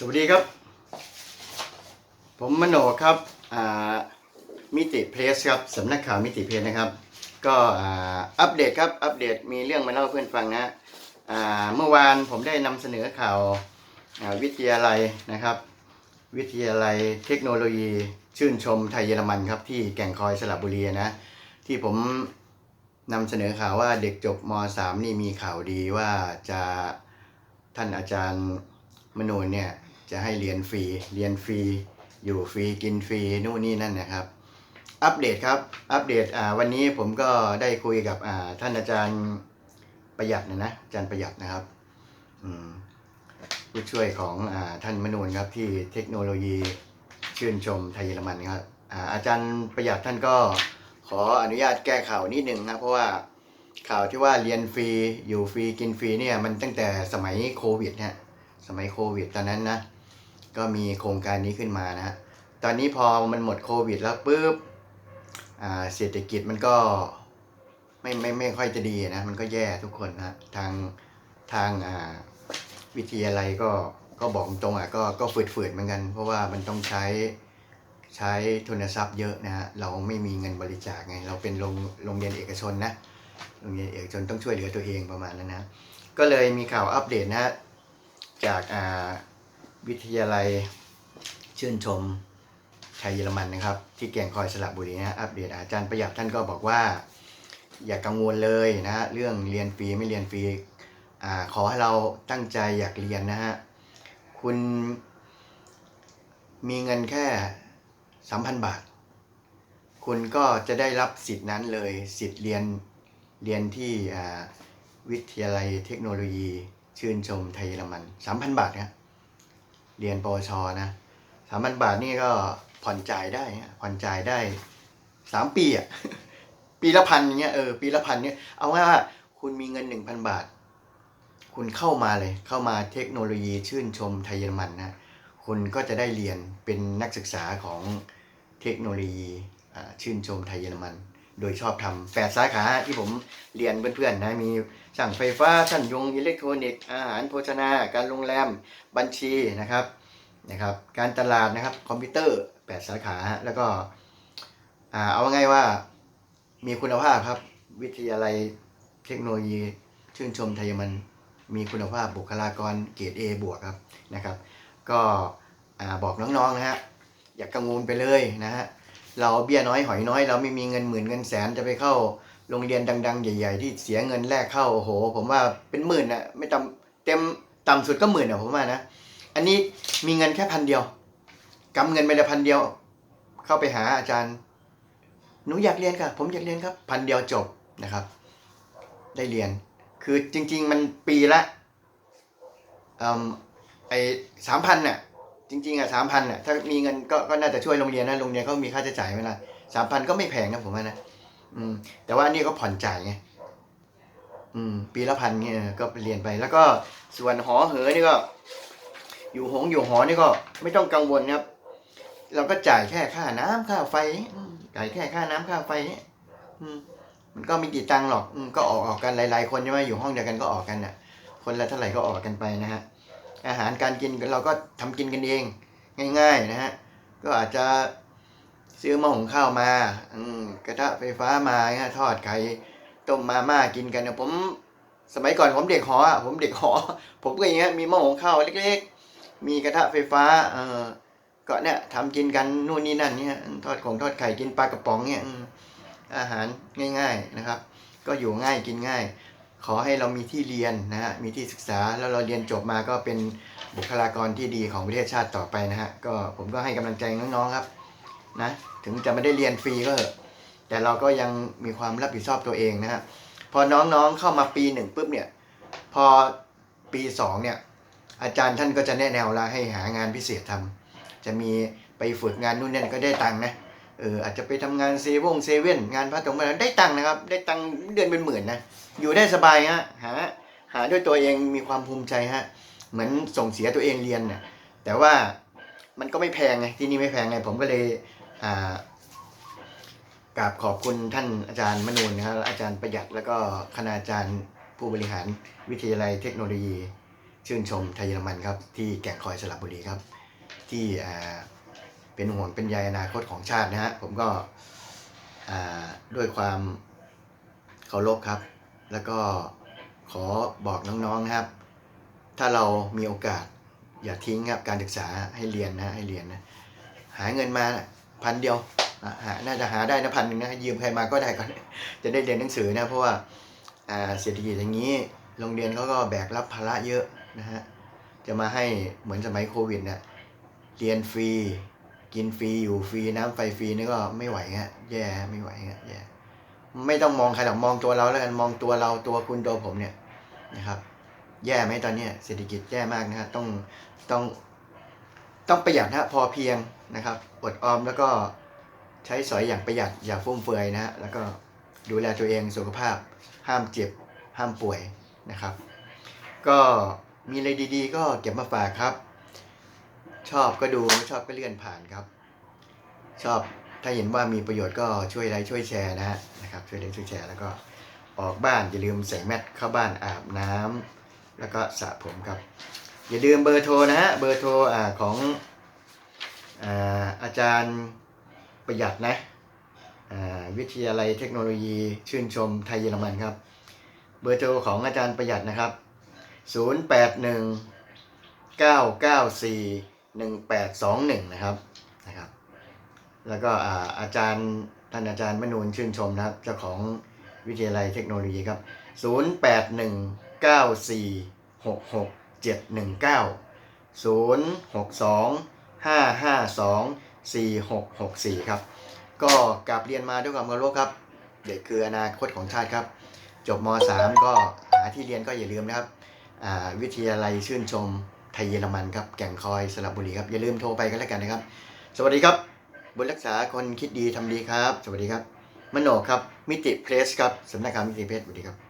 สวัสดีครับ ผมมโนครับมิติเพลสครับสำนักข่าวมิติเพลสนะครับ ก็อัปเดตครับอัปเดตมีเรื่องมาเล่าเพื่อนฟังนะเมื่อวานผมได้นำเสนอข่าววิทยาลัยนะครับ วิทยาลัยเทคโนโลยีชื่นชมไทยเยอรมันครับที่แก่งคอยสระบุรีนะที่ผมนำเสนอข่าวว่าเด็กจบม .3 นี่มีข่าวดีว่าจะท่านอาจารย์มโนเนี่ย จะให้เรียนฟรี เรียนฟรี อยู่ฟรี กินฟรี นู่นนี่นั่นนะครับ อัปเดตครับ อัปเดตวันนี้ผมก็ได้คุยกับท่านอาจารย์ประหยัดนะนะ อาจารย์ประหยัดนะครับผู้ช่วยของอท่านมนูนครับที่เทคโนโลยีชื่นชมไทยเยอรมันครับอาอาจารย์ประหยัดท่านก็ขออนุญาตแก้ข่าวนิดหนึ่งนะเพราะว่าข่าวที่ว่าเรียนฟรีอยู่ฟรีกินฟรีเนี่ยมันตั้งแต่สมัยโควิดฮะสมัยโควิดตอนนั้นนะ ก็มีโครงการนี้ขึ้นมานะฮะตอนนี้พอมันหมดโควิดแล้วปุ๊บอ่าเศรษฐกิจมันก็ไม่ไม่ไม่ค่อยจะดีนะ มันก็แย่ทุกคนนะทางทางวิทยาลัยก็ก็บอกตรงอะก็ก็ฝืดฝืดเหมือนกัน เพราะว่ามันต้องใช้ใช้ทุนทรัพย์เยอะนะฮะเราไม่มีเงินบริจาคไง เราเป็นโรงโรงเรียนเอกชนนะโรงเรียนเอกชนต้องช่วยเหลือตัวเองประมาณนั้นนะ ก็เลยมีข่าวอัปเดตนะจากอ่า วิทยาลัยชื่นชมไทยเยอรมันนะครับ ที่แก่งคอยสระบุรีนะอัปเดตอาจารย์ประหยัดท่านก็บอกว่า อย่ากังวลเลยนะ เรื่องเรียนฟรีไม่เรียนฟรีอ่าขอให้เราตั้งใจอยากเรียนนะฮะคุณมีเงินแค่สามพันบาท คุณก็จะได้รับสิทธินั้นเลยสิทธิ์เรียนเรียนที่วิทยาลัยเทคโนโลยี ชื่นชมไทยเยอรมันสามพันบาทนะ เรียนปวชนะสามพันบาทนี่ก็ผ่อนจ่ายได้ผ่อนจ่ายได้สามปีอะปีละพันอย่างเงี้ยเออปีละพันเนี่ยเอาว่าคุณมีเงินหนึ่งพันบาท คุณเข้ามาเลยเข้ามาเทคโนโลยีชื่นชมไทยเยอรมันนะคุณก็จะได้เรียนเป็นนักศึกษาของเทคโนโลยีชื่นชมไทยเยอรมัน โดยชอบทำแปดสาขาที่ผมเรียนเพื่อนๆนะมีช่างไฟฟ้าช่างยงอิเล็กทรอนิกส์อาหารโภชนา การโรงแรมบัญชีนะครับนะครับ การตลาดนะครับคอมพิวเตอร์8สาขาฮะแล้วก็อ่าเอาง่ายว่ามีคุณภาพครับ วิทยาลัยเทคโนโลยีชื่นชมไทยมันมีคุณภาพบุคลากรเกรด A บวกครับนะครับ ก็อ่าบอกน้องๆนะฮะอย่ากกังวลไปเลยนะฮะ เราเบี้ยน้อยหอยน้อย เราไม่มีเงินหมื่นเงินแสนจะไปเข้าโรงเรียนดัง ๆ ใหญ่ ๆ ที่เสียเงินแรกเข้าโอ้โห ผมว่าเป็นหมื่นนะไม่ต่ำเต็มต่ำสุดก็หมื่นอะผมว่านะอันนี้มีเงินแค่พันเดียวกำเงินไปละพันเดียว เข้าไปหาอาจารย์หนูอยากเรียนค่ะ ผมอยากเรียนครับ พันเดียวจบนะครับ ได้เรียน คือจริง ๆ มันปีละอืมไอสามพันน่ะ จริงๆอะสามพันน่ะถ้ามีเงินก็ก็น่าจะช่วยโรงเรียนนะโรงเรียนเขามีค่าใช้จ่ายไหมล่ะสามพันก็ไม่แพงนะผมว่านะอืม แต่ว่าอันนี้ก็ผ่อนจ่ายไงอืม ปีละพันเนี่ยก็ไปเรียนไปแล้วก็ส่วนหอเหอนี่ก็ อยู่หงอยู่หอนี่ก็ไม่ต้องกังวลครับ เราก็จ่ายแค่ค่าน้ำค่าไฟจ่ายแค่ค่าน้ำค่าไฟเนี่ยอืม มันก็ไม่กี่ตังค์หรอก อืมก็ออกออกกันหลาย ๆ คนใช่ไหมอยู่ห้องเดียวกันก็ออกกันน่ะ คนละเท่าไหร่ก็ออกกันไปนะฮะ อาหารการกินเราก็ทำกินกันเองง่าย ๆนะฮะก็อาจจะซื้อหม้อหุงข้าวมาอืกระทะไฟฟ้ามาฮะทอดไข่ต้มมาม่ากินกันเนี่ยผมสมัยก่อนผมเด็กหอผมเด็กหอ ผมก็อย่างเงี้ยมีหม้อหุงข้าวเล็กๆ มีกระทะไฟฟ้าเออก็เนี่ยทำกินกันนู่นนี่นั่นเนี่ยทอดของทอดไข่กินปลากระป๋องเนี่ยอาหารง่าย ๆนะครับ ก็อยู่ง่ายกินง่าย ขอให้เรามีที่เรียนนะฮะมีที่ศึกษาแล้วเราเรียนจบมาก็เป็นบุคลากรที่ดีของประเทศชาติต่อไปนะฮะก็ผมก็ให้กำลังใจน้องๆครับนะถึงจะไม่ได้เรียนฟรีก็เถอะแต่เราก็ยังมีความรับผิดชอบตัวเองนะฮะพอน้องๆเข้ามาปีหนึ่งปุ๊บเนี่ยพอปีสองเนี่ยอาจารย์ท่านก็จะแนะแนวละให้หางานพิเศษทำจะมีไปฝึกงานนู่นนี่นก็ได้ตังค์นะ เอออาจจะไปทำงานเซเว่นเซเว่นงานพระตรงมาได้ตังค์นะครับ ได้ตังค์เดือนเป็นหมื่นนะอยู่ได้สบายฮะหาหาด้วยตัวเองมีความภูมิใจฮะเหมือนส่งเสียตัวเองเรียนน่ะแต่ว่ามันก็ไม่แพงไงที่นี่ไม่แพงไงผมก็เลยอ่ากราบขอบคุณท่านอาจารย์มนูนนะครับอาจารย์ประหยัดแล้วก็คณาจารย์ผู้บริหารวิทยาลัยเทคโนโลยี ชื่นชมไทยเยอรมันครับ ที่แก่งคอยสระบุรีครับ ที่อ่า เป็นห่วงเป็นใยอนาคตของชาตินะฮะผมก็ด้วยความเคารพครับ แล้วก็ขอบอกน้องๆนะครับ ถ้าเรามีโอกาสอย่าทิ้งครับการศึกษาให้เรียนนะให้เรียนนะหาเงินมาพันเดียวหาน่าจะหาได้นะพันหนึ่งนะยืมใครมาก็ได้ก่อนจะได้เรียนหนังสือนะเพราะว่าอ่าเศรษฐกิจอย่างนี้โรงเรียนเขาก็แบกรับภาระเยอะนะฮะจะมาให้เหมือนสมัยโควิดเนี่ยเรียนฟรี กินฟรีอยู่ฟรีน้ำไฟฟรีนี่ก็ไม่ไหวฮะแย่ไม่ไหวฮะแย่ไม่ต้องมองใครหรอกมองตัวเราแล้วกันมองตัวเราตัวคุณตัวผมเนี่ยนะครับ แย่ไหมตอนเนี้ยเศรษฐกิจแย่มากนะฮะต้องต้องต้องประหยัดนะฮะพอเพียงนะครับอดออมแล้วก็ใช้สอยอย่างประหยัดอย่าฟุ่มเฟือยนะฮะแล้วก็ดูแลตัวเองสุขภาพ ห้ามเจ็บ ห้ามป่วยนะครับ ก็มีอะไรดีๆ ก็เก็บมาฝากครับ ชอบก็ดูไม่ชอบก็เลื่อนผ่านครับ ชอบถ้าเห็นว่ามีประโยชน์ก็ช่วยไลค์ช่วยแชร์นะฮะนะครับ ช่วยไลค์ช่วยแชร์แล้วก็ออกบ้านอย่าลืมใส่แมสเข้าบ้านอาบน้ำแล้วก็สระผมครับ อย่าลืมเบอร์โทรนะฮะเบอร์โทรอ่าของอาอาจารย์ประหยัดนะอ่าวิทยาลัยเทคโนโลยีชื่นชมไทยเยอรมันครับ เบอร์โทรของอาจารย์ประหยัดนะครับ 081 994 1821 นะครับนะครับ แล้วก็อาอาจารย์ท่านอาจารย์มนูนชื่นชมนะครับเจ้าของวิทยาลัยเทคโนโลยีครับ 0 8 1 9 4 6 6 7 1 9 0 6 2 5 5 2 4 6 6 4 ครับ ก็กลับเรียนมาด้วยความเคารพครับ เด็กคืออนาคตของชาติครับ จบม .3 ก็หาที่เรียนก็อย่าลืมนะครับวิทยาลัยชื่นชม ไทยเยอรมันครับแก่งคอยสระบุรีครับ อย่าลืมโทรไปกันแล้วกันนะครับ สวัสดีครับบุญรักษาคนคิดดีทำดีครับ สวัสดีครับมโนครับมิติเพรสครับสำนักงาวมิติเพรสสวัสดีครับ